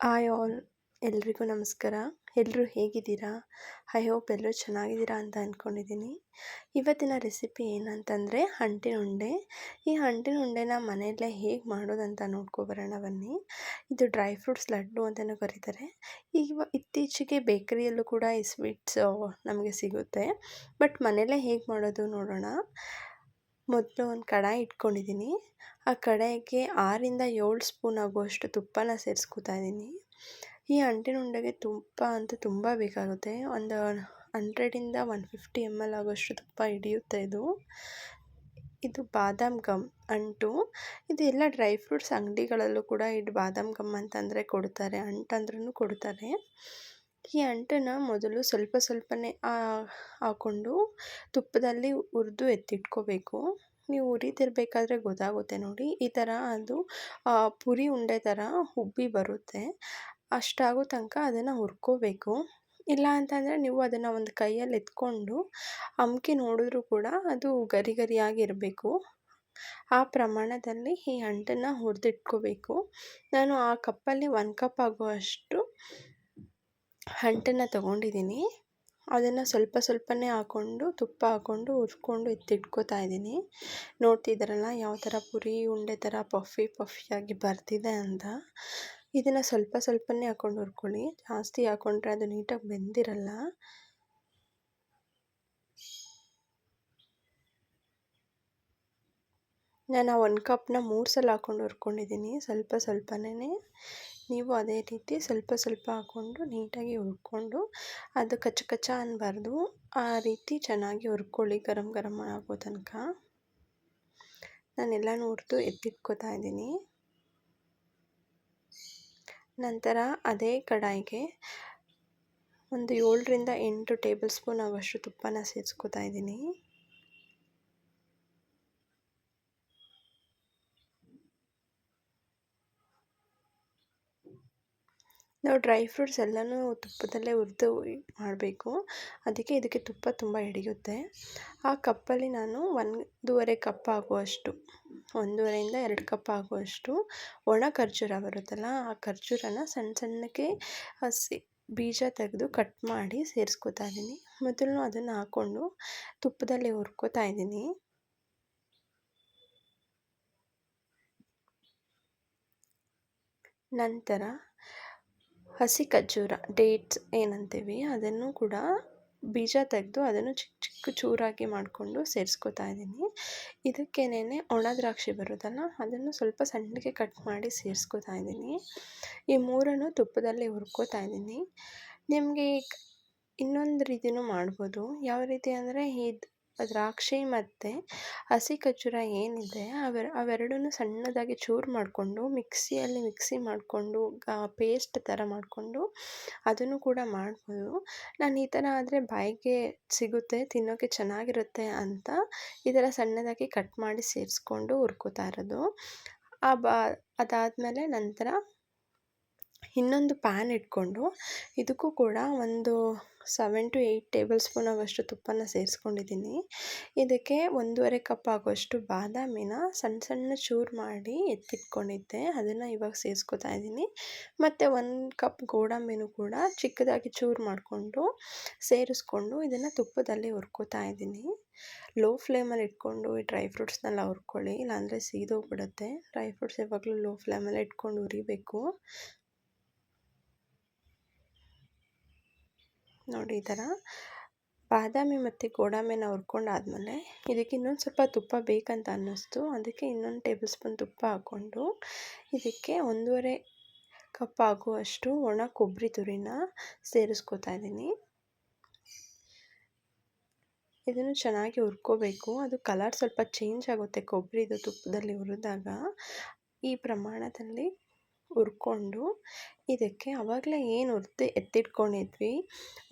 Hi all ಎಲ್ರಿಗೂ ನಮಸ್ಕಾರ. ಎಲ್ಲರೂ ಹೇಗಿದ್ದೀರಾ? ಐ ಹೋಪ್ ಎಲ್ಲರೂ ಚೆನ್ನಾಗಿದ್ದೀರಾ ಅಂತ ಅಂದ್ಕೊಂಡಿದ್ದೀನಿ ಇವತ್ತಿನ ರೆಸಿಪಿ ಏನಂತಂದರೆ ಅಂಟಿನ ಉಂಡೆ ಈ ಅಂಟಿನ ಉಂಡೆನ ಮನೆಯಲ್ಲೇ ಹೇಗೆ ಮಾಡೋದಂತ ನೋಡ್ಕೊಬರೋಣ ಬನ್ನಿ. ಇದು ಡ್ರೈ ಫ್ರೂಟ್ಸ್ ಲಡ್ಡು ಅಂತಲೂ ಕರೀತಾರೆ. ಈಗ ಇತ್ತೀಚೆಗೆ ಬೇಕರಿಯಲ್ಲೂ ಕೂಡ ಈ ಸ್ವೀಟ್ಸು ನಮಗೆ ಸಿಗುತ್ತೆ. ಬಟ್ ಮನೆಯಲ್ಲೇ ಹೇಗೆ ಮಾಡೋದು ನೋಡೋಣ. ಮೊದಲು ಒಂದು ಕಡಾಯಿ ಇಟ್ಕೊಂಡಿದ್ದೀನಿ ಆ ಕಡಾಯಿಗೆ ಆರರಿಂದ ಏಳು ಸ್ಪೂನ್ ಆಗುವಷ್ಟು ತುಪ್ಪನ ಸೇರಿಸ್ಕೊತಾ ಇದ್ದೀನಿ ಈ ಅಂಟಿನ ಉಂಡೆಗೆ ತುಪ್ಪ ಅಂತೂ ತುಂಬ ಬೇಕಾಗುತ್ತೆ. ಒಂದು ಹಂಡ್ರೆಡಿಂದ ಒನ್ ಫಿಫ್ಟಿ ಎಂ ಎಲ್ ಆಗೋಷ್ಟು ತುಪ್ಪ ಹಿಡಿಯುತ್ತೆ ಇದು. ಇದು ಬಾದಾಮ್ ಗಮ್ ಅಂಟು. ಇದು ಎಲ್ಲ ಡ್ರೈ ಫ್ರೂಟ್ಸ್ ಅಂಗಡಿಗಳಲ್ಲೂ ಕೂಡ ಇದು ಬಾದಾಮ್ ಗಮ್ ಅಂತಂದರೆ ಕೊಡ್ತಾರೆ. ಅಂಟಂದ್ರೂ ಕೊಡ್ತಾರೆ. ಈ ಅಂಟನ್ನು ಮೊದಲು ಸ್ವಲ್ಪ ಸ್ವಲ್ಪನೇ ಹಾಕ್ಕೊಂಡು ತುಪ್ಪದಲ್ಲಿ ಹುರಿದು ಎತ್ತಿಟ್ಕೋಬೇಕು. ನೀವು ಹುರಿತಿರ್ಬೇಕಾದ್ರೆ ಗೊತ್ತಾಗುತ್ತೆ ನೋಡಿ. ಈ ಥರ ಅದು ಪುರಿ ಉಂಡೆ ಥರ ಉಬ್ಬಿ ಬರುತ್ತೆ. ಅಷ್ಟಾಗೋ ತನಕ ಅದನ್ನು ಹುರ್ಕೋಬೇಕು. ಇಲ್ಲ ಅಂತಂದರೆ ನೀವು ಅದನ್ನು ಒಂದು ಕೈಯಲ್ಲಿ ಎತ್ಕೊಂಡು ಅಮ್ಕಿ ನೋಡಿದ್ರೂ ಕೂಡ ಅದು ಗರಿ ಗರಿಯಾಗಿರಬೇಕು. ಆ ಪ್ರಮಾಣದಲ್ಲಿ ಈ ಅಂಟನ್ನು ಹುರಿದಿಟ್ಕೋಬೇಕು. ನಾನು ಆ ಕಪ್ಪಲ್ಲಿ ಒಂದು ಕಪ್ ಆಗುವಷ್ಟು ಅಂಟನ್ನು ತೊಗೊಂಡಿದ್ದೀನಿ. ಅದನ್ನು ಸ್ವಲ್ಪ ಸ್ವಲ್ಪನೇ ಹಾಕ್ಕೊಂಡು ತುಪ್ಪ ಹಾಕ್ಕೊಂಡು ಉರ್ಕೊಂಡು ಎತ್ತಿಟ್ಕೋತಾ ಇದ್ದೀನಿ. ನೋಡ್ತಿದ್ದೀರಲ್ಲ ಯಾವ ಥರ ಪುರಿ, ಉಂಡೆ ಥರ ಪಫಿ ಪಫಿಯಾಗಿ ಬರ್ತಿದೆ ಅಂತ. ಇದನ್ನು ಸ್ವಲ್ಪ ಸ್ವಲ್ಪನೇ ಹಾಕ್ಕೊಂಡು ಹುರ್ಕೊಳ್ಳಿ. ಜಾಸ್ತಿ ಹಾಕ್ಕೊಂಡ್ರೆ ಅದು ನೀಟಾಗಿ ಬೆಂದಿರಲ್ಲ. ನಾನು ಆ ಒಂದು ಕಪ್ನ ಮೂರು ಸಲ ಹಾಕ್ಕೊಂಡು ಹುರ್ಕೊಂಡಿದ್ದೀನಿ. ಸ್ವಲ್ಪ ಸ್ವಲ್ಪನೇ ನೀವು ಅದೇ ರೀತಿ ಸ್ವಲ್ಪ ಸ್ವಲ್ಪ ಹಾಕ್ಕೊಂಡು ನೀಟಾಗಿ ಹುರ್ಕೊಂಡು ಅದು ಕಚ್ಚ ಕಚ್ಚ ಅನ್ನಬಾರ್ದು ಆ ರೀತಿ ಚೆನ್ನಾಗಿ ಹುರ್ಕೊಳ್ಳಿ, ಗರಂ ಗರಂ ಆಗೋ ತನಕ. ನಾನೆಲ್ಲನೂ ಹುರಿದು ಎತ್ತಿಟ್ಕೋತಾ ಇದ್ದೀನಿ. ನಂತರ ಅದೇ ಕಡಾಯಿಗೆ ಒಂದು ಏಳರಿಂದ ಎಂಟು ಟೇಬಲ್ ಸ್ಪೂನ್ ಆಗುವಷ್ಟು ತುಪ್ಪನ ಸೇರಿಸ್ಕೋತಾ ಇದ್ದೀನಿ. ನಾವು ಡ್ರೈ ಫ್ರೂಟ್ಸ್ ಎಲ್ಲನೂ ತುಪ್ಪದಲ್ಲೇ ಹುರಿದು ಮಾಡಬೇಕು. ಅದಕ್ಕೆ ಇದಕ್ಕೆ ತುಪ್ಪ ತುಂಬ ಹಿಡಿಯುತ್ತೆ. ಆ ಕಪ್ಪಲ್ಲಿ ನಾನು ಒಂದೂವರೆ ಕಪ್ ಆಗುವಷ್ಟು, ಒಂದೂವರೆಯಿಂದ ಎರಡು ಕಪ್ ಆಗುವಷ್ಟು ಒಣ ಖರ್ಜೂರ ಬರುತ್ತಲ್ಲ, ಆ ಖರ್ಜೂರನ ಸಣ್ಣ ಸಣ್ಣಕ್ಕೆ ಹಸಿ ಬೀಜ ತೆಗೆದು ಕಟ್ ಮಾಡಿ ಸೇರಿಸ್ಕೊತಾ ಇದ್ದೀನಿ. ಮೊದಲು ಅದನ್ನು ಹಾಕ್ಕೊಂಡು ತುಪ್ಪದಲ್ಲಿ ಹುರ್ಕೋತಾ ಇದ್ದೀನಿ. ನಂತರ ಹಸಿ ಖರ್ಜೂರ ಡೇಟ್ಸ್ ಏನಂತೀವಿ, ಅದನ್ನು ಕೂಡ ಬೀಜ ತೆಗೆದು ಅದನ್ನು ಚಿಕ್ಕ ಚಿಕ್ಕ ಚೂರಾಗಿ ಮಾಡಿಕೊಂಡು ಸೇರಿಸ್ಕೊತಾ ಇದ್ದೀನಿ. ಇದಕ್ಕೇನೆ ಒಣ ದ್ರಾಕ್ಷಿ ಬರೋದಲ್ಲ ಅದನ್ನು ಸ್ವಲ್ಪ ಸಣ್ಣಗೆ ಕಟ್ ಮಾಡಿ ಸೇರಿಸ್ಕೊತಾ ಇದ್ದೀನಿ. ಈ ಮೂರನ್ನು ತುಪ್ಪದಲ್ಲಿ ಹುರ್ಕೋತಾ ಇದ್ದೀನಿ. ನಿಮಗೆ ಇನ್ನೊಂದು ರೀತಿಯೂ ಮಾಡ್ಬೋದು. ಯಾವ ರೀತಿ ಅಂದರೆ ಇದು ದ್ರಾಕ್ಷಿ ಮತ್ತು ಹಸಿ ಖರ್ಜೂರ ಏನಿದೆ, ಅವೆರ ಅವೆರಡನ್ನೂ ಸಣ್ಣದಾಗಿ ಚೂರು ಮಾಡಿಕೊಂಡು ಮಿಕ್ಸಿಯಲ್ಲಿ ಮಿಕ್ಸಿ ಮಾಡಿಕೊಂಡು ಪೇಸ್ಟ್ ಥರ ಮಾಡಿಕೊಂಡು ಅದನ್ನು ಕೂಡ ಮಾಡ್ಬೋದು. ನಾನು ಈ ಥರ ಆದರೆ ಬಾಯಿಗೆ ಸಿಗುತ್ತೆ ತಿನ್ನೋಕ್ಕೆ ಚೆನ್ನಾಗಿರುತ್ತೆ ಅಂತ ಈ ಥರ ಸಣ್ಣದಾಗಿ ಕಟ್ ಮಾಡಿ ಸೇರಿಸ್ಕೊಂಡು ಹುರ್ಕೊತಾ ಇರೋದು. ಆ ಬಾ, ಅದಾದಮೇಲೆ ನಂತರ ಇನ್ನೊಂದು ಪ್ಯಾನ್ ಇಟ್ಕೊಂಡು ಇದಕ್ಕೂ ಕೂಡ ಒಂದು seven to eight tablespoon ಆಗುವಷ್ಟು ತುಪ್ಪನ ಸೇರಿಸ್ಕೊಂಡಿದ್ದೀನಿ. ಇದಕ್ಕೆ ಒಂದೂವರೆ ಕಪ್ ಆಗುವಷ್ಟು ಬಾದಾಮಿನ ಸಣ್ಣ ಸಣ್ಣ ಚೂರು ಮಾಡಿ ಎತ್ತಿಟ್ಕೊಂಡಿದ್ದೆ. ಅದನ್ನು ಇವಾಗ ಸೇರಿಸ್ಕೊತಾ ಇದ್ದೀನಿ. ಮತ್ತು ಒಂದು ಕಪ್ ಗೋಡಂಬಿನೂ ಕೂಡ ಚಿಕ್ಕದಾಗಿ ಚೂರು ಮಾಡಿಕೊಂಡು ಸೇರಿಸ್ಕೊಂಡು ಇದನ್ನು ತುಪ್ಪದಲ್ಲಿ ಹುರ್ಕೋತಾ ಇದ್ದೀನಿ. ಲೋ ಫ್ಲೇಮಲ್ಲಿ ಇಟ್ಕೊಂಡು ಈ ಡ್ರೈ ಫ್ರೂಟ್ಸ್ನೆಲ್ಲ ಹುರ್ಕೊಳ್ಳಿ, ಇಲ್ಲಾಂದರೆ ಸೀದೋಗ್ಬಿಡುತ್ತೆ. ಡ್ರೈ ಫ್ರೂಟ್ಸ್ ಯಾವಾಗಲೂ ಲೋ ಫ್ಲೇಮಲ್ಲಿ ಇಟ್ಕೊಂಡು ಹುರಿಬೇಕು. ನೋಡಿ ಈ ಥರ. ಬಾದಾಮಿ ಮತ್ತು ಗೋಡಂಬಿನ ಹುರ್ಕೊಂಡಾದ್ಮೇಲೆ ಇದಕ್ಕೆ ಇನ್ನೊಂದು ಸ್ವಲ್ಪ ತುಪ್ಪ ಬೇಕಂತ ಅನ್ನಿಸ್ತು. ಅದಕ್ಕೆ ಇನ್ನೊಂದು ಟೇಬಲ್ ಸ್ಪೂನ್ ತುಪ್ಪ ಹಾಕ್ಕೊಂಡು ಇದಕ್ಕೆ ಒಂದೂವರೆ ಕಪ್ ಆಗುವಷ್ಟು ಒಣ ಕೊಬ್ಬರಿ ತುರಿನ ಸೇರಿಸ್ಕೊತಾ ಇದ್ದೀನಿ. ಇದನ್ನು ಚೆನ್ನಾಗಿ ಹುರ್ಕೋಬೇಕು. ಅದು ಕಲರ್ ಸ್ವಲ್ಪ ಚೇಂಜ್ ಆಗುತ್ತೆ ಕೊಬ್ಬರಿದು ತುಪ್ಪದಲ್ಲಿ ಹುರಿದಾಗ. ಈ ಪ್ರಮಾಣದಲ್ಲಿ ಹುರ್ಕೊಂಡು ಇದಕ್ಕೆ ಆವಾಗಲೇ ಏನು ಹುರ್ದು ಎತ್ತಿಟ್ಕೊಂಡಿದ್ವಿ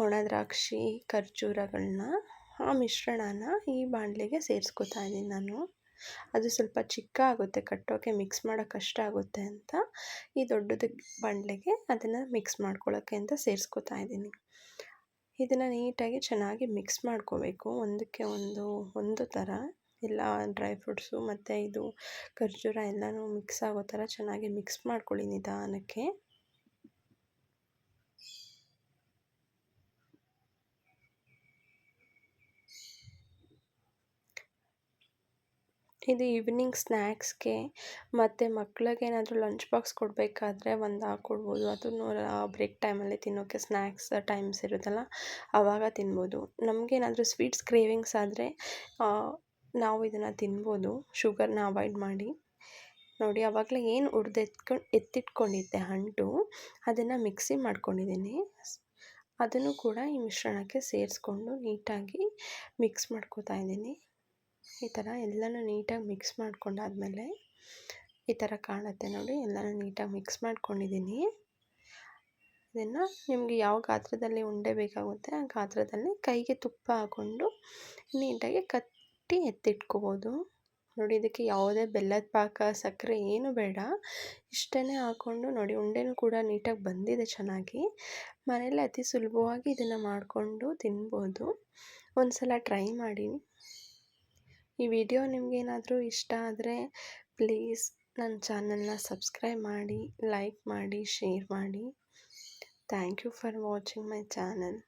ಒಣ ದ್ರಾಕ್ಷಿ ಖರ್ಜೂರಗಳನ್ನ ಆ ಮಿಶ್ರಣನ ಈ ಬಾಣಲೆಗೆ ಸೇರಿಸ್ಕೊತಾ ಇದ್ದೀನಿ ನಾನು. ಅದು ಸ್ವಲ್ಪ ಚಿಕ್ಕ ಆಗುತ್ತೆ ಕಟ್ಟೋಕ್ಕೆ ಮಿಕ್ಸ್ ಮಾಡೋಕ್ಕೆ ಕಷ್ಟ ಆಗುತ್ತೆ ಅಂತ ಈ ದೊಡ್ಡದು ಬಾಣಲೆಗೆ ಅದನ್ನು ಮಿಕ್ಸ್ ಮಾಡ್ಕೊಳ್ಳೋಕ್ಕೆ ಅಂತ ಸೇರಿಸ್ಕೊತಾ ಇದ್ದೀನಿ. ಇದನ್ನು ನೀಟಾಗಿ ಚೆನ್ನಾಗಿ ಮಿಕ್ಸ್ ಮಾಡ್ಕೋಬೇಕು, ಒಂದಕ್ಕೆ ಒಂದು ಒಂದು ಥರ. ಎಲ್ಲ ಡ್ರೈ ಫ್ರೂಟ್ಸು ಮತ್ತು ಇದು ಖರ್ಜೂರ ಎಲ್ಲನೂ ಮಿಕ್ಸ್ ಆಗೋ ಥರ ಚೆನ್ನಾಗಿ ಮಿಕ್ಸ್ ಮಾಡ್ಕೊಳ್ಳಿ ನಿಧಾನಕ್ಕೆ. ಇದು ಈವ್ನಿಂಗ್ ಸ್ನ್ಯಾಕ್ಸ್ಗೆ ಮತ್ತು ಮಕ್ಳಿಗೆ ಏನಾದರೂ ಲಂಚ್ ಬಾಕ್ಸ್ ಕೊಡಬೇಕಾದ್ರೆ ಒಂದು ಹಾಕ್ಕೊಡ್ಬೋದು ಅದನ್ನು ಬ್ರೇಕ್ ಟೈಮಲ್ಲಿ ತಿನ್ನೋಕ್ಕೆ ಸ್ನ್ಯಾಕ್ಸ್ ಟೈಮ್ಸ್ ಇರುತ್ತಲ್ಲ ಆವಾಗ ತಿನ್ಬೋದು. ನಮಗೇನಾದರೂ ಸ್ವೀಟ್ಸ್ ಕ್ರೇವಿಂಗ್ಸ್ ಆದರೆ ನಾವು ಇದನ್ನು ತಿನ್ಬೋದು. ಶುಗರ್ನ ಅವಾಯ್ಡ್ ಮಾಡಿ. ನೋಡಿ ಆವಾಗಲೇ ಏನು ಎತ್ಕೊಂಡು ಎತ್ತಿಟ್ಕೊಂಡಿದ್ದೆ ಅಂಟು ಅದನ್ನು ಮಿಕ್ಸಿ ಮಾಡ್ಕೊಂಡಿದ್ದೀನಿ ಅದನ್ನು ಕೂಡ ಈ ಮಿಶ್ರಣಕ್ಕೆ ಸೇರಿಸ್ಕೊಂಡು ನೀಟಾಗಿ ಮಿಕ್ಸ್ ಮಾಡ್ಕೊತಾ ಇದ್ದೀನಿ ಈ ಥರ ಎಲ್ಲನೂ ನೀಟಾಗಿ ಮಿಕ್ಸ್ ಮಾಡ್ಕೊಂಡಾದಮೇಲೆ ಈ ಥರ ಕಾಣುತ್ತೆ ನೋಡಿ, ಎಲ್ಲನೂ ನೀಟಾಗಿ ಮಿಕ್ಸ್ ಮಾಡ್ಕೊಂಡಿದ್ದೀನಿ ಇದನ್ನು ನಿಮಗೆ ಯಾವ ಗಾತ್ರದಲ್ಲಿ ಉಂಡೆ ಬೇಕಾಗುತ್ತೆ ಆ ಗಾತ್ರದಲ್ಲಿ ಕೈಗೆ ತುಪ್ಪ ಹಾಕ್ಕೊಂಡು ನೀಟಾಗಿ ಕಟ್ಟಿ ಎತ್ತಿಟ್ಕೋಬೋದು. ನೋಡಿ ಇದಕ್ಕೆ ಯಾವುದೇ ಬೆಲ್ಲದ ಪಾಕ ಸಕ್ಕರೆ ಏನು ಬೇಡ. ಇಷ್ಟೇ ಹಾಕ್ಕೊಂಡು ನೋಡಿ ಉಂಡೆನೂ ಕೂಡ ನೀಟಾಗಿ ಬಂದಿದೆ ಚೆನ್ನಾಗಿ. ಮನೇಲಿ ಅತಿ ಸುಲಭವಾಗಿ ಇದನ್ನು ಮಾಡಿಕೊಂಡು ತಿನ್ಬೋದು. ಒಂದು ಸಲ ಟ್ರೈ ಮಾಡಿ ಈ ವಿಡಿಯೋ ನಿಮಗೇನಾದರೂ ಇಷ್ಟ ಆದರೆ ಪ್ಲೀಸ್ ನನ್ನ ಚಾನಲ್ನ ಸಬ್ಸ್ಕ್ರೈಬ್ ಮಾಡಿ, ಲೈಕ್ ಮಾಡಿ, ಶೇರ್ ಮಾಡಿ. Thank you for watching my channel.